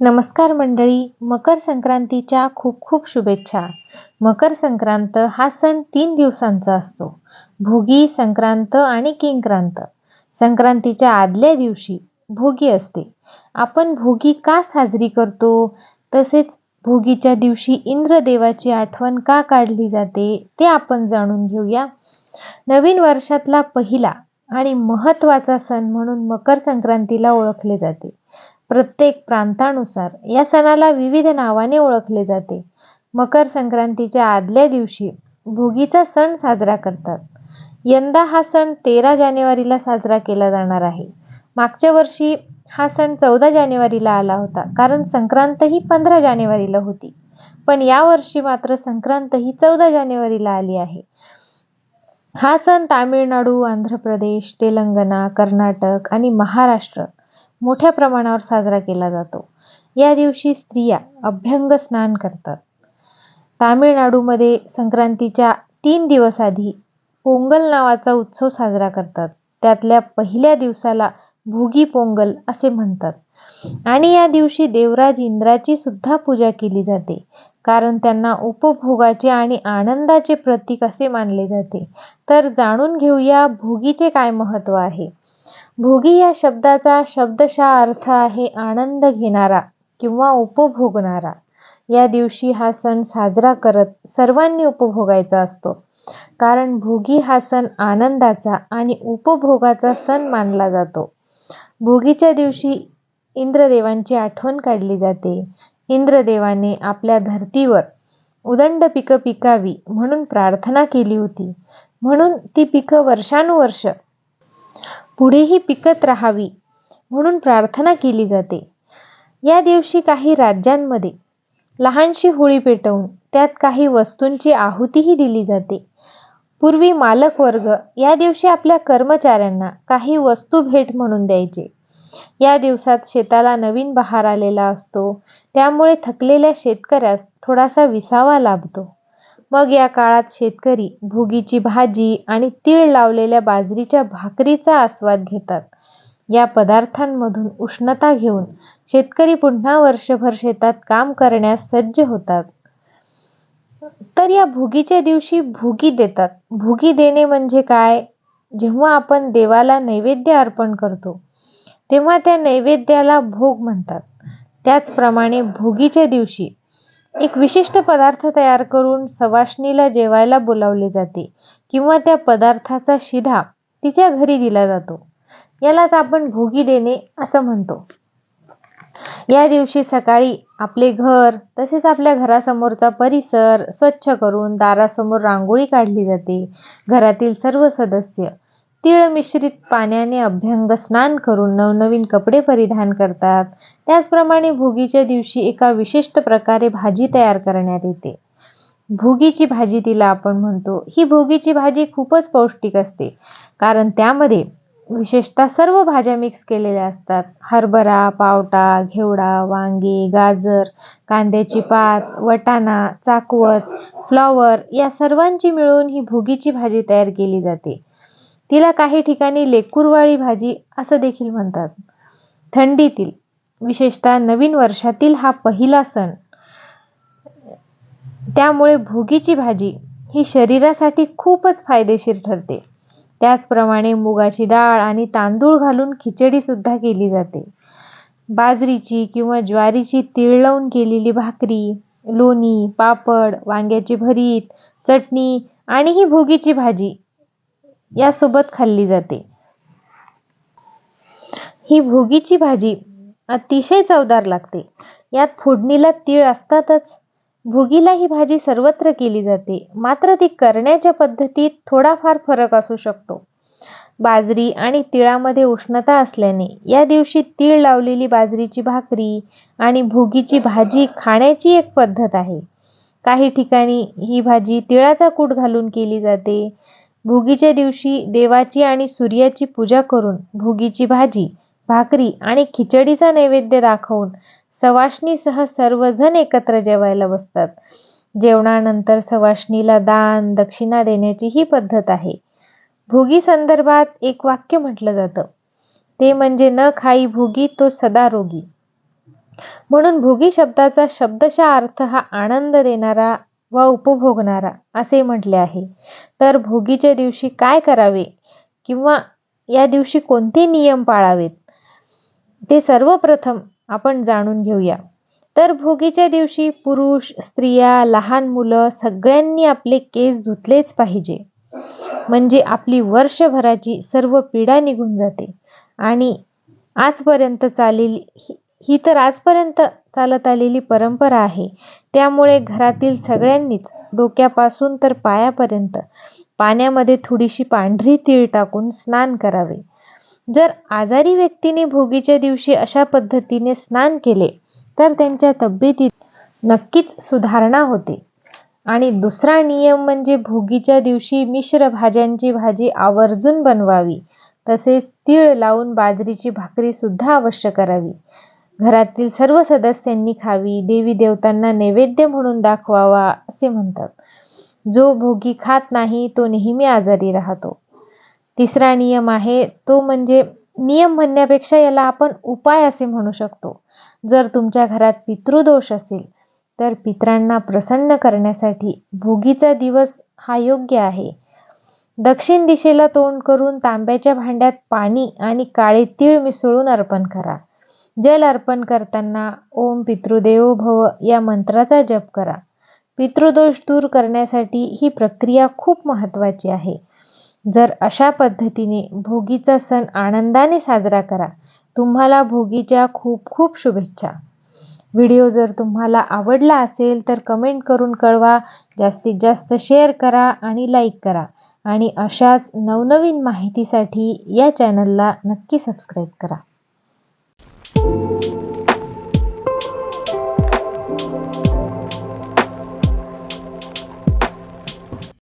नमस्कार मंडळी मकर संक्रांतीच्या खूप खूप शुभेच्छा. मकर संक्रांत हा सण तीन दिवसांचा असतो. भोगी संक्रांत आणि किंक्रांत. संक्रांतीच्या आदल्या दिवशी भोगी असते. आपण भोगी का साजरी करतो? तसेच भोगीच्या दिवशी इंद्रदेवाची आठवण का काढली जाते ते आपण जाणून घेऊया. नवीन वर्षातला पहिला आणि महत्त्वाचा सण म्हणून मकर संक्रांतीला ओळखले जाते. प्रत्येक प्रांतानुसार या सणाला विविध नावाने ओळखले जाते. मकर संक्रांतीच्या आदल्या दिवशी भोगीचा सण साजरा करतात. यंदा हा सण तेरा जानेवारीला साजरा केला जाणार आहे. मागच्या वर्षी हा सण चौदा जानेवारीला आला होता कारण संक्रांत ही पंधरा जानेवारीला होती. पण यावर्षी मात्र संक्रांत ही चौदा जानेवारीला आली आहे. हा सण तामिळनाडू आंध्र प्रदेश तेलंगणा कर्नाटक आणि महाराष्ट्र मोठ्या प्रमाणावर साजरा केला जातो. या दिवशी स्त्रिया अभ्यंग स्नान करतात. तामिळनाडूमध्ये संक्रांतीच्या तीन दिवस आधी पोंगल नावाचा उत्सव साजरा करतात. त्यातल्या पहिल्या दिवसाला भोगी पोंगल असे म्हणतात. आणि या दिवशी देवराज इंद्राची सुद्धा पूजा केली जाते. कारण त्यांना उपभोगाचे आणि आनंदाचे प्रतीक असे मानले जाते. तर जाणून घेऊया भोगीचे काय महत्त्व आहे. भोगी या शब्दाचा शब्दशः अर्थ आहे आनंद घेणारा किंवा उपभोगणारा. या दिवशी हा सण साजरा करत सर्वांनी उपभोगायचा असतो. कारण भोगी हा सण आनंदाचा आणि उपभोगाचा सण मानला जातो. भोगीच्या दिवशी इंद्रदेवांची आठवण काढली जाते. इंद्रदेवाने आपल्या धर्तीवर उदंड पिकं पिकावी म्हणून प्रार्थना केली होती. म्हणून ती पिकं वर्षानुवर्ष पुढेही पिकत राहावी म्हणून प्रार्थना केली जाते. या दिवशी काही राज्यांमध्ये लहानशी होळी पेटवून त्यात काही वस्तूंची आहुतीही दिली जाते. पूर्वी मालक वर्ग या दिवशी आपल्या कर्मचाऱ्यांना काही वस्तू भेट म्हणून द्यायचे. या दिवसात शेताला नवीन बहार आलेला असतो. त्यामुळे थकलेल्या शेतकऱ्यास थोडासा विसावा लाभतो. मग या काळात शेतकरी भोगीची भाजी आणि तीळ लावलेल्या बाजरीच्या भाकरीचा आस्वाद घेतात. या पदार्थांमधून उष्णता घेऊन शेतकरी पुन्हा वर्षभर शेतात काम करण्यास सज्ज होतात. तर या भोगीच्या दिवशी भोगी देतात. भोगी देणे म्हणजे काय? जेव्हा आपण देवाला नैवेद्य अर्पण करतो तेव्हा त्या नैवेद्याला भोग म्हणतात. त्याचप्रमाणे भोगीच्या दिवशी एक विशिष्ट पदार्थ तयार करून सवाष्णीला जेवायला बोलावले जाते किंवा त्या पदार्थाचा शिधा तिच्या घरी दिला जातो. यालाच आपण भोगी देणे असं म्हणतो. या दिवशी सकाळी आपले घर तसेच आपल्या घरासमोरचा परिसर स्वच्छ करून दारासमोर रांगोळी काढली जाते. घरातील सर्व सदस्य तीळ मिश्रित पाण्याने अभ्यंग स्नान करून नवनवीन कपडे परिधान करतात. त्याचप्रमाणे भोगीच्या दिवशी एका विशिष्ट प्रकारे भाजी तयार करण्यात येते. भोगीची भाजी तिला आपण म्हणतो. ही भोगीची भाजी खूपच पौष्टिक असते. कारण त्यामध्ये विशेषतः सर्व भाज्या मिक्स केलेल्या असतात. हरभरा पावटा घेवडा वांगे गाजर कांद्याची पात वटाणा चाकवत फ्लॉवर या सर्वांची मिळून ही भोगीची भाजी तयार केली जाते. तिला काही ठिकाणी लेकुरवाळी भाजी असं देखील म्हणतात. थंडीतील विशेषतः नवीन वर्षातील हा पहिला सण. त्यामुळे भोगीची भाजी ही शरीरासाठी खूपच फायदेशीर ठरते. त्याचप्रमाणे मुगाची डाळ आणि तांदूळ घालून खिचडी सुद्धा केली जाते. बाजरीची किंवा ज्वारीची तीळ लावून केलेली भाकरी लोणी पापड वांग्याची भरीत चटणी आणि ही भोगीची भाजी यासोबत खाल्ली जाते. ही भोगीची भाजी अतिशय चवदार लागते. यात फोडणीला तीळ असतातच. भोगीला ही भाजी सर्वत्र केली जाते. मात्र ती करण्याच्या पद्धतीत थोडाफार फरक असू शकतो. बाजरी आणि तिळामध्ये उष्णता असल्याने या दिवशी तीळ लावलेली बाजरीची भाकरी आणि भोगीची भाजी खाण्याची एक पद्धत आहे. काही ठिकाणी ही भाजी तिळाचा कूट घालून केली जाते. भोगीच्या दिवशी देवाची आणि सूर्याची पूजा करून भोगीची भाजी भाकरी आणि खिचडीचा नैवेद्य दाखवून सवाष्णीसह सर्वजण एकत्र जेवायला बसतात. जेवणानंतर सवाष्णीला दान दक्षिणा देण्याची ही पद्धत आहे. भोगी संदर्भात एक वाक्य म्हटलं जातं. ते म्हणजे न खाई भोगी तो सदा रोगी. म्हणून भोगी शब्दाचा शब्दशः अर्थ हा आनंद देणारा वा उपभोगणारा असे म्हटले आहे. तर भोगीच्या दिवशी काय करावे? किंवा या दिवशी कोणते नियम पाळावेत? ते सर्वप्रथम आपण जाणून घेऊया. तर भोगीच्या दिवशी पुरुष स्त्रिया लहान मुलं सगळ्यांनी आपले केस धुतलेच पाहिजे. म्हणजे आपली वर्षभराची सर्व पीडा निघून जाते. आणि आजपर्यंत चालेली ही- तर आजपर्यंत चालत आलेली परंपरा आहे. त्यामुळे घरातील सगळ्यांनीच डोक्यापासून तर पायापर्यंत पाण्यामध्ये थोडीशी पांढरी तीळ टाकून स्नान करावे. जर आजारी व्यक्तीने भोगीच्या दिवशी अशा पद्धतीने स्नान केले तर त्यांच्या तब्येतीत नक्कीच सुधारणा होते. आणि दुसरा नियम म्हणजे भोगीच्या दिवशी मिश्र भाज्यांची भाजी आवर्जून बनवावी. तसेच तीळ लावून बाजरीची भाकरी सुद्धा अवश्य करावी. घरातील सर्व सदस्यांनी खावी देवी देवतांना नैवेद्य म्हणून दाखवावा असे म्हणतात. जो भोगी खात नाही तो नेहमी आजारी राहतो. तिसरा नियम आहे तो म्हणजे नियम म्हणण्यापेक्षा याला आपण उपाय असे म्हणू शकतो. जर तुमच्या घरात पितृदोष असेल तर पितरांना प्रसन्न करण्यासाठी भोगीचा दिवस हा योग्य आहे. दक्षिण दिशेला तोंड करून तांब्याच्या भांड्यात पाणी आणि काळे तीळ मिसळून अर्पण करा. जल अर्पण करताना ओम पितृदेवो भव या मंत्राचा जप करा. पितृदोष दूर करण्यासाठी ही प्रक्रिया खूप महत्त्वाची आहे. जर अशा पद्धतीने भोगीचा सण आनंदाने साजरा करा तुम्हाला भोगीच्या खूप खूप शुभेच्छा. व्हिडिओ जर तुम्हाला आवडला असेल तर कमेंट करून कळवा जास्तीत जास्त शेअर करा आणि लाईक करा. आणि अशाच नवनवीन माहितीसाठी या चॅनलला नक्की सबस्क्राईब करा.